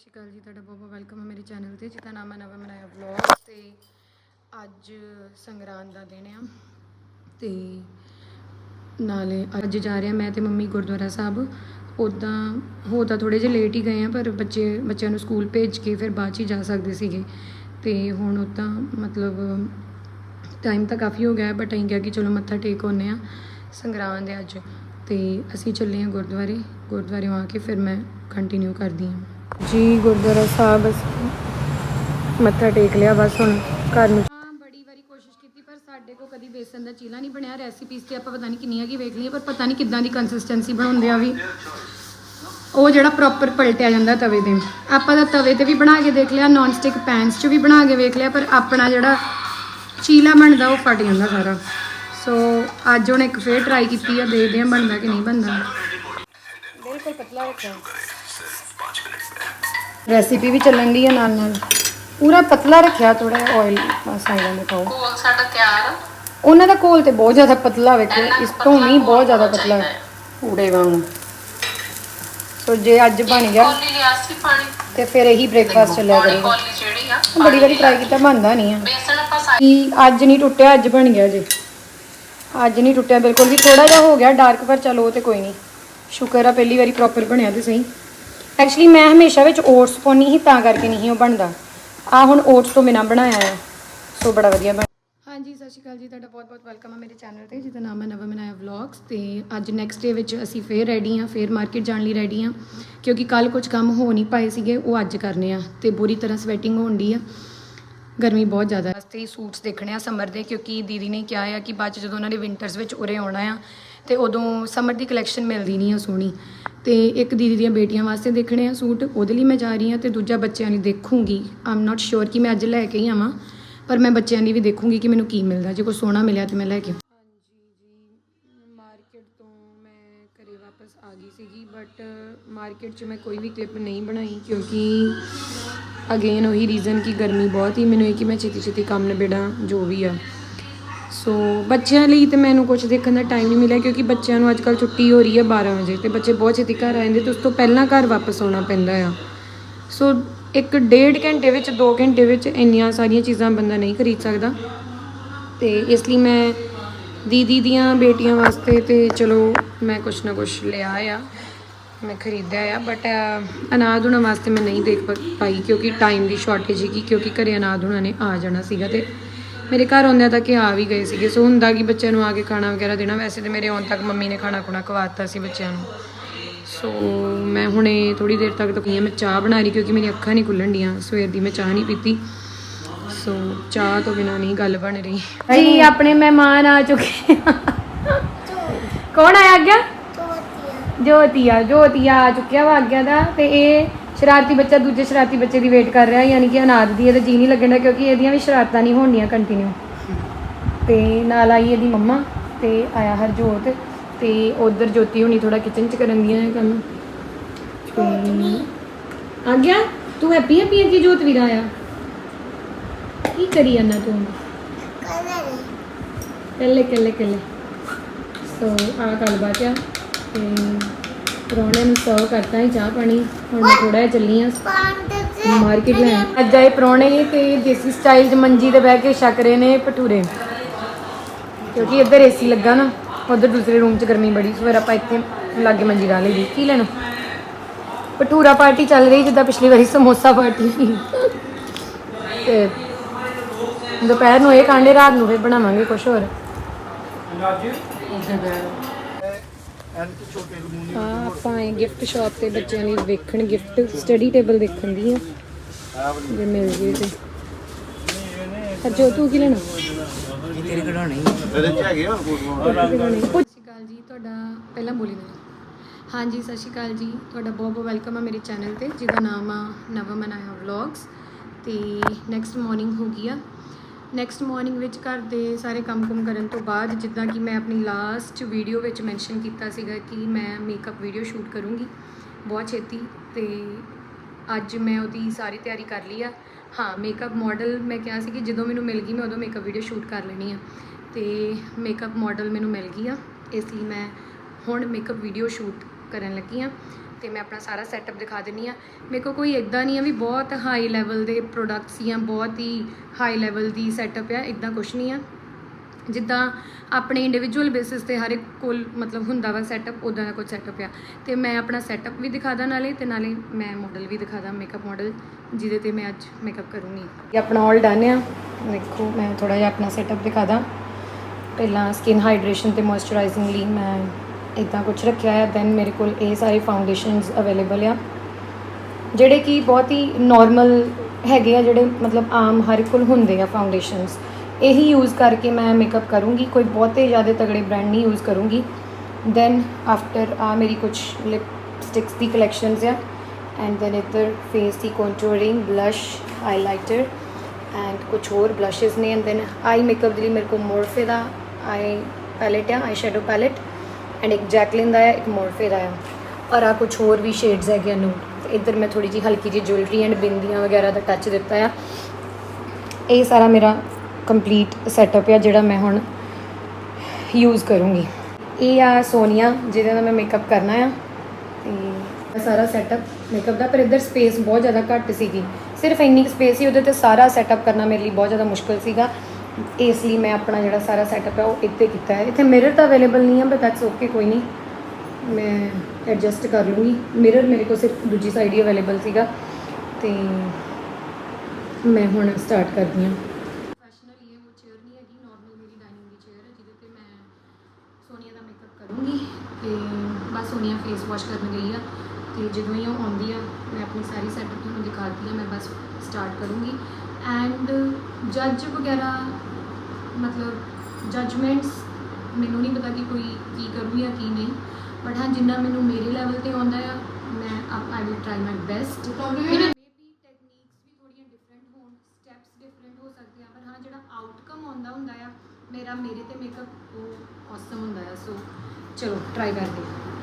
ਸ਼੍ਰੀ ਅਕਾਲ ਜੀ, ਤੁਹਾਡਾ ਬਹੁਤ ਬਹੁਤ ਵੈਲਕਮ ਹੈ ਮੇਰੇ ਚੈਨਲ ਤੇ, ਜਿਹਦਾ ਨਾਮ ਹੈ ਨਵਾਂ ਮਨਾਇਆ ਵਲੌਗ ਤੇ ਅੱਜ ਸੰਗਰਾਂਦ ਦਾ ਦਿਨ ਆ। ਤੇ ਨਾਲੇ ਅੱਜ ਜਾ ਰਿਹਾ ਮੈਂ ਤੇ ਮੰਮੀ ਗੁਰਦੁਆਰਾ ਸਾਹਿਬ। ਉਦਾਂ ਹੋ ਤਾਂ ਥੋੜੇ ਜਿਹਾ ਲੇਟ ਹੀ ਗਏ ਆ, ਪਰ ਬੱਚੇ, ਬੱਚਿਆਂ ਨੂੰ ਸਕੂਲ ਭੇਜ ਕੇ ਫਿਰ ਬਾਅਦ 'ਚ ਹੀ ਜਾ ਸਕਦੇ ਸੀਗੇ। ਤੇ ਹੁਣ ਉਦਾਂ ਮਤਲਬ ਟਾਈਮ ਤਾਂ ਕਾਫੀ ਹੋ ਗਿਆ ਬਟ ਅਸੀਂ ਕਿਹਾ ਕਿ ਚਲੋ ਮੱਥਾ ਟੇਕ ਆਉਂਦੇ ਆ ਸੰਗਰਾਂਦ ਦੇ ਅੱਜ। ਤੇ ਅਸੀਂ ਚੱਲੇ ਹਾਂ ਗੁਰਦੁਆਰੇ ਗੁਰਦੁਆਰੇ ਆ ਕੇ ਫਿਰ ਮੈਂ ਕੰਟੀਨਿਊ ਕਰਦੀ ਹਾਂ। ਜੀ ਗੁਰਦੁਆਰਾ ਸਾਹਿਬ ਮੱਥਾ ਟੇਕ ਲਿਆ ਬਸ ਹੁਣ ਘਰ ਨੂੰ ਬੜੀ ਵਾਰੀ ਕੋਸ਼ਿਸ਼ ਕੀਤੀ ਪਰ ਸਾਡੇ ਕੋ ਕਦੀ ਬੇਸਨ ਦਾ ਚੀਲਾ ਨਹੀਂ ਬਣਿਆ। ਰੈਸਿਪੀਜ਼ ਤੇ ਆਪਾਂ ਪਤਾ ਨਹੀਂ ਕਿੰਨੀਆਂ ਕੀ ਵੇਖ ਲਈਆਂ ਪਰ ਪਤਾ ਨਹੀਂ ਕਿੱਦਾਂ ਦੀ ਕੰਸਿਸਟੈਂਸੀ ਬਣਾਉਂਦੇ ਆ ਵੀ। ਉਹ ਜਿਹੜਾ ਪ੍ਰੋਪਰ ਪਲਟਿਆ ਜਾਂਦਾ ਤਵੇ ਤੇ। ਆਪਾਂ ਤਾਂ ਤਵੇ ਤੇ ਵੀ ਬਣਾ ਕੇ ਦੇਖ ਲਿਆ ਨਾਨ ਸਟਿਕ ਪੈਨਸ 'ਚ ਵੀ ਬਣਾ ਕੇ ਵੇਖ ਲਿਆ ਪਰ ਆਪਣਾ ਜਿਹੜਾ ਚੀਲਾ ਬਣਦਾ ਉਹ ਫਟ ਜਾਂਦਾ ਸਾਰਾ। ਸੋ ਅੱਜ ਹੁਣ ਇੱਕ ਫੇਰ ਟਰਾਈ ਕੀਤੀ ਆ ਦੇਖਦੇ ਆ ਬਣਦਾ ਕਿ ਨਹੀਂ ਬਣਦਾ। ਬਿਲਕੁਲ ਪਤਲਾ ਰੱਖਿਆ। ਰੈਸਿਪੀ ਵੀ ਚੱਲਣ ਦੀ ਆ ਨਾਲ ਨਾਲ। ਪੂਰਾ ਪਤਲਾ ਰੱਖਿਆ ਥੋੜਾ ਆਇਲ ਸਾਈਡਾਂ ਦੇ ਪਾਓ ਕੋਲ ਸਾਡਾ ਤਿਆਰ ਆ। ਉਹਨਾਂ ਦਾ ਕੋਲ ਤੇ ਬਹੁਤ ਜ਼ਿਆਦਾ ਪਤਲਾ ਵੇਖੋ ਇਸ ਤੋਂ ਵੀ ਬਹੁਤ ਜ਼ਿਆਦਾ ਪਤਲਾ ਹੈ। ਪੂੜੇ ਵਾਂਗ। ਸੋ ਜੇ ਅੱਜ ਬਣ ਗਿਆ ਕੌਲੀ ਲਿਆ ਸੀ ਪਾਣੀ। ਤੇ ਫਿਰ ਇਹੀ ਬ੍ਰੇਕਫਾਸਟ ਚੱਲਿਆ ਪਾਣੀ ਕਰੇਗਾ। ਕੌਲੀ ਜਿਹੜੀ ਆ ਬੜੀ ਵਾਰੀ ਟਰਾਈ ਕੀਤਾ ਬਣਦਾ ਨਹੀਂ ਆ। ਬੇਸਣ ਆਪਾਂ ਸਾਈ ਕਿ ਅੱਜ ਨਹੀਂ ਟੁੱਟਿਆ ਅੱਜ ਬਣ ਗਿਆ ਜੀ। ਅੱਜ ਨਹੀਂ ਟੁੱਟਿਆ ਬਿਲਕੁਲ ਵੀ ਥੋੜਾ ਜਿਹਾ ਹੋ ਗਿਆ ਡਾਰਕ ਪਰ ਚਲੋ ਉਹ ਤੇ ਕੋਈ ਨਹੀਂ। ਸ਼ੁਕਰ ਆ ਪਹਿਲੀ ਵਾਰੀ ਪ੍ਰੋਪਰ ਬਣਿਆ ਤੇ ਸਹੀ। ਐਕਚੁਅਲੀ ਮੈਂ ਹਮੇਸ਼ਾ ਵਿੱਚ ਓਟਸ ਪਾਉਣੀ ਸੀ ਤਾਂ ਕਰਕੇ ਨਹੀਂ ਉਹ ਬਣਦਾ। ਆ ਹੁਣ ਓਟਸ ਤੋਂ ਬਿਨਾ ਬਣਾਇਆ ਆ ਸੋ ਬੜਾ ਵਧੀਆ ਬਣ ਹਾਂਜੀ, ਸਤਿ ਸ਼੍ਰੀ ਅਕਾਲ ਜੀ। ਤੁਹਾਡਾ ਬਹੁਤ ਬਹੁਤ ਵੈਲਕਮ ਹੈ ਮੇਰੇ ਚੈਨਲ ਤੇ, ਜਿਹਦਾ ਨਾਮ ਹੈ ਨਵਾਂ ਮਨਾਇਆ ਵਲੌਗਸ ਤੇ ਅੱਜ ਨੈਕਸਟ ਡੇ ਵਿੱਚ ਅਸੀਂ ਫੇਰ ਰੈਡੀ ਆ, ਫੇਰ ਮਾਰਕੀਟ ਜਾਣ ਲਈ ਰੈਡੀ ਆ। ਕਿਉਂਕਿ ਕੱਲ ਕੁਝ ਕੰਮ ਹੋ ਨਹੀਂ ਪਾਏ ਸੀਗੇ, ਉਹ ਅੱਜ ਕਰਨੇ ਆ। ਤੇ ਬੁਰੀ ਤਰ੍ਹਾਂ ਸਵੈਟਿੰਗ ਹੋਣ ਦੀ ਆ। ਗਰਮੀ ਬਹੁਤ ਜ਼ਿਆਦਾ। ਹੈ ਵਾਸਤੇ ਸੂਟਸ ਦੇਖਣੇ ਆ ਸਮਰ ਦੇ, ਕਿਉਂਕਿ ਦੀਦੀ ਨੇ ਕਿਹਾ ਆ ਕਿ ਬਾਅਦ ਚ ਜਦੋਂ ਉਹਨਾਂ ਨੇ ਵਿੰਟਰਸ ਵਿੱਚ ਉਰੇ ਆਉਣਾ ਆ, ਤੇ ਉਦੋਂ ਸਮਰ ਦੀ ਕਲੈਕਸ਼ਨ ਮਿਲਦੀ ਨਹੀਂ ਆ ਸੋਹਣੀ। ਤੇ ਇੱਕ ਦੀਦੀ ਦੀਆਂ ਬੇਟੀਆਂ ਵਾਸਤੇ ਦੇਖਣੇ ਆ ਸੂਟ। ਉਹਦੇ ਲਈ ਮੈਂ ਜਾ ਰਹੀ ਹਾਂ ਤੇ ਦੂਜਾ ਬੱਚਿਆਂ ਲਈ ਦੇਖੂੰਗੀ। ਆਮ ਨਾਟ ਸ਼ੋਰ ਕਿ ਮੈਂ ਅੱਜ ਲੈ ਕੇ ਹੀ ਆਵਾਂ, ਪਰ ਮੈਂ ਬੱਚਿਆਂ ਲਈ ਵੀ ਦੇਖੂੰਗੀ ਕਿ ਮੈਨੂੰ ਕੀ ਮਿਲਦਾ। ਜੇ ਕੋਈ ਸੋਹਣਾ ਮਿਲਿਆ ਤੇ ਮੈਂ ਲੈ ਕੇ ਹਾਂਜੀ ਜੀ, ਮਾਰਕੀਟ ਤੋਂ ਮੈਂ ਘਰੇ ਵਾਪਸ ਆ ਗਈ ਸੀਗੀ ਬਟ ਮਾਰਕੀਟ 'ਚ ਮੈਂ ਕੋਈ ਵੀ ਕਲਿੱਪ ਨਹੀਂ ਬਣਾਈ ਕਿਉਂਕਿ ਅਗੇਨ ਉਹੀ ਰੀਜ਼ਨ ਕਿ ਗਰਮੀ ਬਹੁਤ ਹੀ ਮੈਨੂੰ ਇਹ ਕਿ ਮੈਂ ਛੇਤੀ ਛੇਤੀ ਕੰਮ ਨਿਬੇੜਾਂ, ਜੋ ਵੀ ਆ। ਸੋ ਬੱਚਿਆਂ ਲਈ ਤੇ ਮੈਨੂੰ ਕੁਝ ਦੇਖਣ ਦਾ ਟਾਈਮ ਨਹੀਂ ਮਿਲਿਆ ਕਿਉਂਕਿ ਬੱਚਿਆਂ ਨੂੰ ਅੱਜ ਅੱਜਕੱਲ ਛੁੱਟੀ ਹੋ ਰਹੀ ਹੈ 12 ਵਜੇ ਤੇ ਬੱਚੇ ਬਹੁਤ ਛੇਤੀ ਘਰ ਆ ਜਾਂਦੇ ਤੇ ਉਸ ਤੋਂ ਪਹਿਲਾਂ ਘਰ ਵਾਪਸ ਆਉਣਾ ਪੈਂਦਾ ਆ। ਸੋ ਇੱਕ ਡੇਢ ਘੰਟੇ ਵਿੱਚ 2 ਘੰਟੇ ਵਿੱਚ ਇੰਨੀਆਂ ਸਾਰੀਆਂ ਚੀਜ਼ਾਂ ਬੰਦਾ ਨਹੀਂ ਖਰੀਦ ਸਕਦਾ। ਤੇ ਇਸ ਲਈ ਮੈਂ ਦੀਦੀ ਦੀਆਂ ਬੇਟੀਆਂ ਵਾਸਤੇ ਤੇ ਚਲੋ ਮੈਂ ਕੁਛ ਨਾ ਕੁਛ ਲਿਆ ਆ, ਮੈਂ ਖਰੀਦਿਆ ਆ ਬਟ ਅਨਾਜ ਉਹਨਾਂ ਵਾਸਤੇ ਮੈਂ ਨਹੀਂ ਦੇਖ ਪਾਈ ਕਿਉਂਕਿ ਟਾਈਮ ਦੀ ਸ਼ਾਰਟੇਜ ਸੀਗੀ ਕਿਉਂਕਿ ਘਰੇ ਅਨਾਜ ਉਹਨਾਂ ਨੇ ਆ ਜਾਣਾ ਸੀਗਾ ਤੇ ਮੇਰੇ ਘਰ ਆਉਂਦਿਆਂ ਤੱਕ ਇਹ ਆ ਵੀ ਗਏ ਸੀਗੇ। ਸੋ ਹੁੰਦਾ ਕਿ ਬੱਚਿਆਂ ਨੂੰ ਆ ਕੇ ਖਾਣਾ ਵਗੈਰਾ ਦੇਣਾ। ਵੈਸੇ ਤੇ ਮੇਰੇ ਆਉਣ ਤੱਕ ਮੰਮੀ ਨੇ ਖਾਣਾ ਖੁਣਾ ਖਵਾਤਾ ਸੀ ਬੱਚਿਆਂ ਨੂੰ। ਸੋ ਮੈਂ ਹੁਣੇ ਥੋੜੀ ਦੇਰ ਤੱਕ ਤਾਂ ਮੈਂ ਚਾਹ ਬਣਾ ਰਹੀ ਕਿਉਂਕਿ ਮੇਰੀ ਅੱਖਾਂ ਨਹੀਂ ਖੁੱਲਣ ਡੀਆਂ ਸਵੇਰ ਦੀ ਮੈਂ ਚਾਹ ਨਹੀਂ ਪੀਤੀ। ਸੋ ਚਾਹ ਤੋਂ ਬਿਨਾ ਨਹੀਂ ਗੱਲ ਬਣ ਰਹੀ। ਜੀ ਆਪਣੇ ਮਹਿਮਾਨ ਆ ਚੁੱਕੇ। ਕੌਣ ਆਇਆ ਅੱਗੇ? ਜੋਤੀਆ। ਜੋਤੀਆ ਆ ਚੁੱਕਿਆ ਵਾ ਅੱਗਿਆ ਦਾ। ਤੇ ਇਹ ਸ਼ਰਾਰਤੀ ਬੱਚਾ ਦੂਜੇ ਸ਼ਰਾਰਤੀ ਬੱਚੇ ਦੀ ਵੇਟ ਕਰ ਰਿਹਾ ਯਾਨੀ ਕਿ ਅਨਾਦ ਦੀ ਇਹਦਾ ਜੀ ਨਹੀਂ ਲੱਗਣਾ ਕਿਉਂਕਿ ਇਹਦੀਆਂ ਵੀ ਸ਼ਰਾਰਤਾਂ ਨਹੀਂ ਹੋਣੀਆਂ ਕੰਟੀਨਿਊ ਤੇ ਨਾਲ ਆਈ ਇਹਦੀ ਮੰਮਾ ਤੇ ਆਇਆ ਹਰਜੋਤ ਤੇ ਉਧਰ ਜੋਤੀ ਹੁਣੀ ਥੋੜਾ ਕਿਚਨ ਚ ਕਰਨ ਦੀਆਂ ਕੰਮ। ਤੇ ਆ ਗਿਆ ਤੂੰ ਹੈਪੀ ਹੈਪੀ ਕਿ ਜੋਤ ਵੀਰਾ ਆਇਆ। ਕੀ ਕਰੀ ਜਾਂਦਾ ਤੂੰ? ਕੱਲੇ ਕੱਲੇ ਕੱਲੇ ਸੋ ਆ ਗੱਲਬਾਤ ਆ ਤੇ ਪਰੌਣੇ ਨੂੰ ਸਰਵ ਕਰਤਾ ਹੀ ਚਾਹ ਪਾਣੀ। ਹੁਣ ਮੈਂ ਥੋੜਾ ਜਿਹਾ ਚੱਲੀ ਆ। ਮਾਰਕੀਟ ਲੈਣ ਅੱਜ ਆਏ ਪਰੌਣੇ ਤੇ ਦੇਸੀ ਸਟਾਈਲ 'ਚ ਮੰਜੀ ਤੇ ਬਹਿ ਕੇ ਛਕ ਰਹੇ ਨੇ ਭਟੂਰੇ। ਕਿਉਂਕਿ ਇੱਧਰ ਏਸੀ ਲੱਗਾ ਨਾ ਉਧਰ ਦੂਸਰੇ ਰੂਮ 'ਚ ਗਰਮੀ ਬੜੀ ਸੋ ਫਿਰ ਆਪਾਂ ਇੱਥੇ ਲਾਗੇ ਮੰਜੀ ਡਾ ਲਈ ਦੀ। ਕੀ ਲੈਣਾ? ਭਟੂਰਾ ਪਾਰਟੀ ਚੱਲ ਰਹੀ ਜਿੱਦਾਂ ਪਿਛਲੀ ਵਾਰੀ ਸਮੋਸਾ ਪਾਰਟੀ ਸੀ ਤੇ ਦੁਪਹਿਰ ਨੂੰ ਇਹ ਕਾਂਡੇ ਰਾਤ ਨੂੰ ਫਿਰ ਬਣਾਵਾਂਗੇ ਕੁਝ ਹੋਰ। ਆ ਆਪਾਂ ਆਏ ਗਿਫਟ ਸ਼ਾਪ ਤੇ ਬੱਚਿਆਂ ਲਈ ਵੇਖਣ ਗਿਫਟ ਸਟੱਡੀ ਟੇਬਲ ਦੇਖਣ ਦੀ ਆ। ਜੇ ਮਿਲ ਜੇ ਤੇ। ਅਜੋ ਤੂੰ ਕੀ ਲੈਣਾ? ਤੇਰੇ ਕਢਾਉਣੀ ਇਹਦੇ ਚ ਹੈਗੇ ਹੋਰ ਸ਼੍ਰੀ ਅਕਾਲ ਜੀ ਤੁਹਾਡਾ ਪਹਿਲਾਂ ਬੋਲੀ ਨਾ ਹਾਂਜੀ ਸਤਿ ਸ਼੍ਰੀ ਅਕਾਲ ਜੀ। ਤੁਹਾਡਾ ਬਹੁਤ ਬਹੁਤ ਵੈਲਕਮ ਹੈ ਮੇਰੇ ਚੈਨਲ ਤੇ ਜਿਹਦਾ ਨਾਮ ਆ ਨਵਾਂ ਮਨਾਇਆ ਵਲੌਗਸ ਤੇ ਨੈਕਸਟ ਮਾਰਨਿੰਗ ਹੋ ਗਈ ਆ। ਨੈਕਸਟ ਮਾਰਨਿੰਗ ਵਿੱਚ ਘਰ ਦੇ ਸਾਰੇ ਕੰਮ-ਕੁਮ ਕਰਨ ਤੋਂ ਬਾਅਦ ਜਿੱਦਾਂ ਕਿ ਮੈਂ ਆਪਣੀ ਲਾਸਟ ਵੀਡੀਓ ਵਿੱਚ ਮੈਂਸ਼ਨ ਕੀਤਾ ਸੀਗਾ ਕਿ ਮੈਂ ਮੇਕਅਪ ਵੀਡੀਓ ਸ਼ੂਟ ਕਰੂੰਗੀ। ਬਹੁਤ ਛੇਤੀ ਤੇ ਅੱਜ ਮੈਂ ਉਹਦੀ ਸਾਰੀ ਤਿਆਰੀ ਕਰ ਲਈ ਆ। ਹਾਂ ਮੇਕਅਪ ਮਾਡਲ ਮੈਂ ਕਿਹਾ ਸੀ ਕਿ ਜਦੋਂ ਮੈਨੂੰ ਮਿਲ ਗਈ ਮੈਂ ਉਦੋਂ ਮੇਕਅਪ ਵੀਡੀਓ ਸ਼ੂਟ ਕਰ ਲੈਣੀ ਆ। ਤੇ ਮੇਕਅਪ ਮਾਡਲ ਮੈਨੂੰ ਮਿਲ ਗਈ ਆ। ਇਸ ਲਈ ਮੈਂ ਹੁਣ ਮੇਕਅਪ ਵੀਡੀਓ ਸ਼ੂਟ ਕਰਨ ਲੱਗੀ ਆ। ਤੇ ਮੈਂ ਆਪਣਾ ਸਾਰਾ ਸੈਟਅਪ ਦਿਖਾ ਦਿੰਨੀ ਆ ਮੇਰੇ ਕੋਲ ਕੋਈ ਇਦਾਂ ਨਹੀਂ ਆ ਵੀ ਬਹੁਤ ਹਾਈ ਲੈਵਲ ਦੇ ਪ੍ਰੋਡਕਟਸ ਜਾਂ ਬਹੁਤ ਹੀ ਹਾਈ ਲੈਵਲ ਦੀ ਸੈਟਅਪ ਆ ਇਦਾਂ ਕੁਝ ਨਹੀਂ ਆ। ਜਿੱਦਾਂ ਆਪਣੇ ਇੰਡੀਵਿਜੂਅਲ ਬੇਸਿਸ ਤੇ ਹਰ ਇੱਕ ਕੋਲ ਮਤਲਬ ਹੁੰਦਾ ਵਾ ਸੈਟਅਪ ਉਦਾਂ ਦਾ ਕੁਝ ਸੈਟਅਪ ਆ। ਤੇ ਮੈਂ ਆਪਣਾ ਸੈਟਅਪ ਵੀ ਦਿਖਾਦਾ ਨਾਲੇ ਤੇ ਨਾਲੇ ਮੈਂ ਮਾਡਲ ਵੀ ਦਿਖਾਦਾ ਮੇਕਅਪ ਮਾਡਲ ਜਿਹਦੇ ਤੇ ਮੈਂ ਅੱਜ ਮੇਕਅਪ ਕਰੂੰਗੀ। ਇਹ ਆਪਣਾ ਆਲ ਡਨ ਆ। ਦੇਖੋ, ਮੈਂ ਥੋੜਾ ਜਿਹਾ ਆਪਣਾ ਸੈਟਅਪ ਦਿਖਾਦਾ ਪਹਿਲਾਂ ਸਕਿਨ ਹਾਈਡਰੇਸ਼ਨ ਤੇ ਮੋਇਸਚਰਾਈਜ਼ਿੰਗ ਲਈ ਮੈਂ ਇਦਾਂ ਕੁਝ ਰੱਖਿਆ ਹੈ ਦੈਨ ਮੇਰੇ ਕੋਲ ਇਹ ਸਾਰੇ ਫਾਊਂਡੇਸ਼ਨਸ ਅਵੇਲੇਬਲ ਆ, ਜਿਹੜੇ ਕਿ ਬਹੁਤ ਹੀ ਨਾਰਮਲ ਹੈਗੇ ਆ, ਜਿਹੜੇ ਮਤਲਬ ਆਮ ਹਰ ਇੱਕ ਕੋਲ ਹੁੰਦੇ ਆ ਫਾਊਂਡੇਸ਼ਨਸ ਇਹੀ ਯੂਜ਼ ਕਰਕੇ ਮੈਂ ਮੇਕਅਪ ਕਰੂੰਗੀ, ਕੋਈ ਬਹੁਤੇ ਜ਼ਿਆਦਾ ਤਗੜੇ ਬ੍ਰਾਂਡ ਨਹੀਂ ਯੂਜ਼ ਕਰੂੰਗੀ। ਦੈਨ ਆਫਟਰ ਆ ਮੇਰੀ ਕੁਝ ਲਿਪਸਟਿਕਸ ਦੀ ਕਲੈਕਸ਼ਨਸ ਆ ਐਂਡ ਦੈਨ ਇੱਧਰ ਫੇਸ ਦੀ ਕੰਟੂਰਿੰਗ ਬਲਸ਼ ਹਾਈਲਾਈਟਰ ਐਂਡ ਕੁਝ ਹੋਰ ਬਲਸ਼ਸ ਨੇ ਐਂਡ ਦੈਨ ਆਈ ਮੇਕਅਪ ਦੇ ਲਈ ਮੇਰੇ ਕੋਲ ਮੋਰਫੇ ਦਾ ਆਈ ਪੈਲੇਟ ਆ ਆਈ ਸ਼ੈਡੋ ਪੈਲੇਟ ਐਂਡ ਇੱਕ ਜੈਕਲਿਨ ਦਾ ਹੈ ਇੱਕ ਮੋਰਫੇ ਦਾ ਹੈ। ਔਰ ਆ ਕੁਝ ਹੋਰ ਵੀ ਸ਼ੇਡਸ ਹੈਗੇ ਨੂੰ ਇੱਧਰ ਮੈਂ ਥੋੜੀ ਜੀ ਹਲਕੀ ਜੀ ਜੁਐਲਰੀ ਐਂਡ ਬਿੰਦੀਆਂ ਵਗੈਰਾ ਦਾ ਟੱਚ ਦਿੱਤਾ ਆ। ਇਹ ਸਾਰਾ ਮੇਰਾ ਕੰਪਲੀਟ ਸੈਟਅਪ ਆ, ਜਿਹੜਾ ਮੈਂ ਹੁਣ ਯੂਜ਼ ਕਰੂੰਗੀ। ਇਹ ਆ ਸੋਨੀਆ, ਜਿਹਦੇ ਨਾਲ ਮੈਂ ਮੇਕਅਪ ਕਰਨਾ ਆ। ਤੇ ਸਾਰਾ ਸੈਟਅਪ ਮੇਕਅਪ ਦਾ, ਪਰ ਇੱਧਰ ਸਪੇਸ ਬਹੁਤ ਜ਼ਿਆਦਾ ਘੱਟ ਸੀਗੀ। ਸਿਰਫ ਇੰਨੀ ਸਪੇਸ ਸੀ, ਉਹਦੇ ਤੇ ਸਾਰਾ ਸੈਟਅਪ ਕਰਨਾ ਮੇਰੇ ਲਈ ਬਹੁਤ ਜ਼ਿਆਦਾ ਮੁਸ਼ਕਲ ਸੀਗਾ। ਇਸ ਲਈ ਮੈਂ ਆਪਣਾ ਜਿਹੜਾ ਸਾਰਾ ਸੈਟਅਪ ਹੈ ਉਹ ਇੱਥੇ ਕੀਤਾ ਹੈ। ਇੱਥੇ ਮਿਰਰ ਤਾਂ ਅਵੇਲੇਬਲ ਨਹੀਂ ਹੈ ਬਟ ਦੈਟਸ ਓਕੇ ਕੋਈ ਨਹੀਂ। ਮੈਂ ਐਡਜਸਟ ਕਰ ਲੂੰਗੀ ਮਿਰਰ ਮੇਰੇ ਕੋਲ ਸਿਰਫ ਦੂਜੀ ਸਾਈਡ ਹੀ ਅਵੇਲੇਬਲ ਸੀਗਾ, ਤੇ ਮੈਂ ਹੁਣ ਸਟਾਰਟ ਕਰਦੀ ਹਾਂ। ਪ੍ਰੋਫੈਸ਼ਨਲ ਇਹ ਉਹ ਚੇਅਰ ਨਹੀਂ ਹੈਗੀ ਨਾਰਮਲ ਮੇਰੀ ਡਾਈਨਿੰਗ ਦੀ ਚੇਅਰ ਹੈ, ਜਿਹਦੇ ਤੇ ਮੈਂ ਸੋਨੀਆ ਦਾ ਮੇਕਅਪ ਕਰੂੰਗੀ, ਤੇ ਬਸ ਸੋਨੀਆ ਫੇਸ ਵਾਸ਼ ਕਰਨ ਗਈ ਆ। ਤੇ ਜਦੋਂ ਹੀ ਉਹ ਆਉਂਦੀ ਆ, ਮੈਂ ਆਪਣੀ ਸਾਰੀ ਸੈਟਅਪ ਤੁਹਾਨੂੰ ਦਿਖਾਤੀ ਆ, ਮੈਂ ਬਸ ਸਟਾਰਟ ਕਰੂੰਗੀ। ਐਂਡ ਜੱਜ ਵਗੈਰਾ ਮਤਲਬ ਜਜਮੈਂਟਸ ਮੈਨੂੰ ਨਹੀਂ ਪਤਾ ਕਿ ਕੋਈ ਕੀ ਕਰੂ ਜਾਂ ਕੀ ਨਹੀਂ। ਬਟ ਹਾਂ ਜਿੰਨਾ ਮੈਨੂੰ ਮੇਰੇ ਲੈਵਲ ਤੇ ਆਉਂਦਾ ਆ ਮੈਂ up I will try my best ਮੇਰਾ ਮੇਬੀ ਟੈਕਨੀਕਸ ਵੀ ਥੋੜੀਆਂ ਡਿਫਰੈਂਟ ਹੋਣ ਸਟੈਪਸ ਡਿਫਰੈਂਟ ਹੋ ਸਕਦੇ ਆ ਪਰ ਹਾਂ ਜਿਹੜਾ ਆਊਟਕਮ ਆਉਂਦਾ ਹੁੰਦਾ ਆ ਮੇਰਾ ਮੇਰੇ ਤੇ ਮੇਕਅਪ ਉਹ ਔਸਮ ਹੁੰਦਾ ਆ। ਸੋ ਚਲੋ ਟਰਾਈ ਕਰਦੇ ਹਾਂ